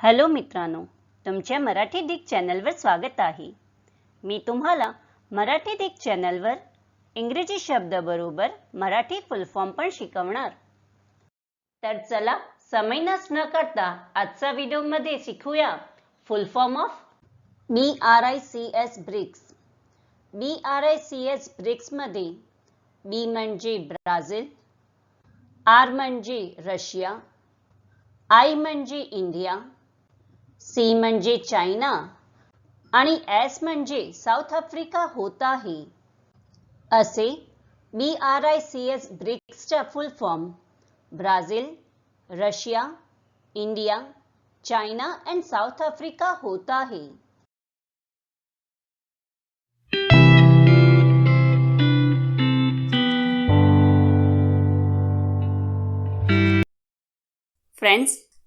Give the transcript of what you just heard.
Hello मित्रांनो तुमच्या Marathi Dick चॅनलवर स्वागत आहे. मी तुम्हाला मराठी डिक चॅनलवर इंग्रजी शब्दाबरोबर मराठी फुल फॉर्म पण शिकवणार. तर चला समय नस न करता आजचा व्हिडिओमध्ये शिकूया. Full form of B R I C S BRICS B R I C S ब्रिक्समध्ये B म्हणजे ब्राझील आर म्हणजे रशिया आय म्हणजे इंडिया सी म्हणजे चायना आणि एस म्हणजे साऊथ आफ्रिका होत आहे. असे B R I C S ब्रिक्सचा full form, Brazil, Russia, India, China and South Africa होत आहे. फ्रेंड्स